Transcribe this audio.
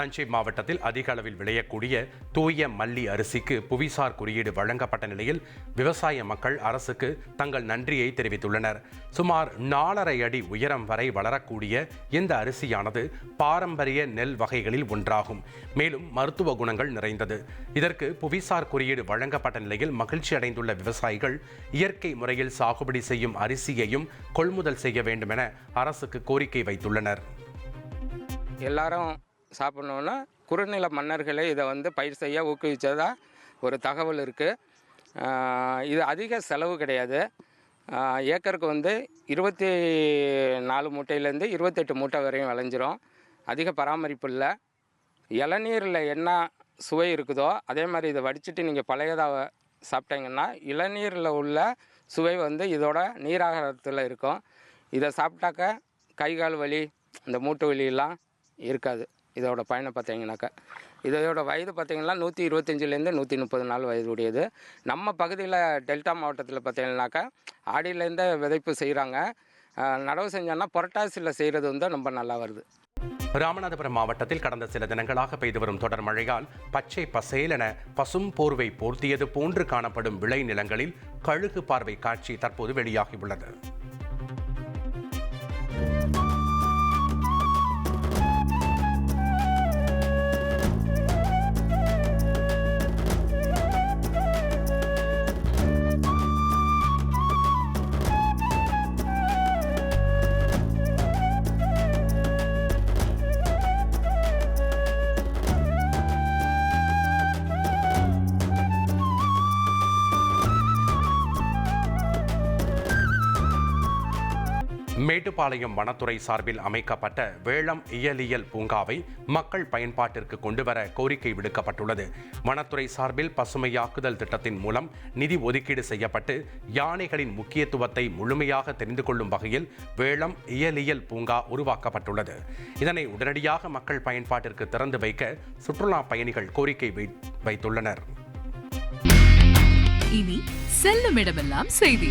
தஞ்சை மாவட்டத்தில் அதிக அளவில் விளையக்கூடிய தூய மல்லி அரிசிக்கு புவிசார் குறியீடு வழங்கப்பட்ட நிலையில் விவசாய மக்கள் அரசுக்கு தங்கள் நன்றியை தெரிவித்துள்ளனர். சுமார் நாலரை அடி உயரம் வரை வளரக்கூடிய இந்த அரிசியானது பாரம்பரிய நெல் வகைகளில் ஒன்றாகும். மேலும் மருத்துவ குணங்கள் நிறைந்தது. இதற்கு புவிசார் குறியீடு வழங்கப்பட்ட நிலையில் மகிழ்ச்சி அடைந்துள்ள விவசாயிகள் இயற்கை முறையில் சாகுபடி செய்யும் அரிசியையும் கொள்முதல் செய்ய வேண்டும் என அரசுக்கு கோரிக்கை வைத்துள்ளனர். எல்லாரும் சாப்பிட்ணுன்னா குறுநில மன்னர்களே இதை வந்து பயிர் செய்ய ஊக்குவித்ததாக ஒரு தகவல் இருக்குது இது அதிக செலவு கிடையாது. ஏக்கருக்கு வந்து இருபத்தி நாலு மூட்டையிலேருந்து இருபத்தெட்டு மூட்டை வரையும் விளைஞ்சிரும். அதிக பராமரிப்பு இல்லை. இளநீரில் என்ன சுவை இருக்குதோ அதே மாதிரி இதை வடிச்சிட்டு நீங்கள் பழையதாக சாப்பிட்டீங்கன்னா இளநீரில் உள்ள சுவை வந்து இதோட நீராகாரத்தில் இருக்கும். இதை சாப்பிட்டாக்க கை கால் வலி இந்த மூட்டு வலியெல்லாம் இருக்காது. இதோட பயணம் பார்த்தீங்கன்னாக்கா இதோட வயது பார்த்தீங்கன்னா நூற்றி இருபத்தஞ்சிலேருந்து நூற்றி முப்பது நாள் வயது உடையது நம்ம பகுதியில் டெல்டா மாவட்டத்தில் பார்த்தீங்கன்னாக்கா ஆடியிலேருந்து விதைப்பு செய்கிறாங்க நடவு செஞ்சோன்னா புரட்டாசியில் செய்கிறது வந்து ரொம்ப நல்லா வருது. ராமநாதபுரம் மாவட்டத்தில் கடந்த சில தினங்களாக பெய்து வரும் தொடர் மழையால் பச்சை பசேலென பசும் போர்வை போர்த்தியது போன்று காணப்படும் விளை நிலங்களில் கழுகு பார்வை காட்சி தற்போது வெளியாகியுள்ளது. மேட்டுப்பாளையம் வனத்துறை சார்பில் அமைக்கப்பட்ட வேளம் இயலியல் பூங்காவை மக்கள் பயன்பாட்டிற்கு கொண்டுவர கோரிக்கை விடுக்கப்பட்டுள்ளது. வனத்துறை சார்பில் பசுமையாக்குதல் திட்டத்தின் மூலம் நிதி ஒதுக்கீடு செய்யப்பட்டு யானைகளின் முக்கியத்துவத்தை முழுமையாக தெரிந்து கொள்ளும் வகையில் வேளம் இயலியல் பூங்கா உருவாக்கப்பட்டுள்ளது. இதனை உடனடியாக மக்கள் பயன்பாட்டிற்கு திறந்து வைக்க சுற்றுலா பயணிகள் கோரிக்கை வை- வைத்துள்ளனர். இனி செல்லும் இடமெல்லாம் செய்தி.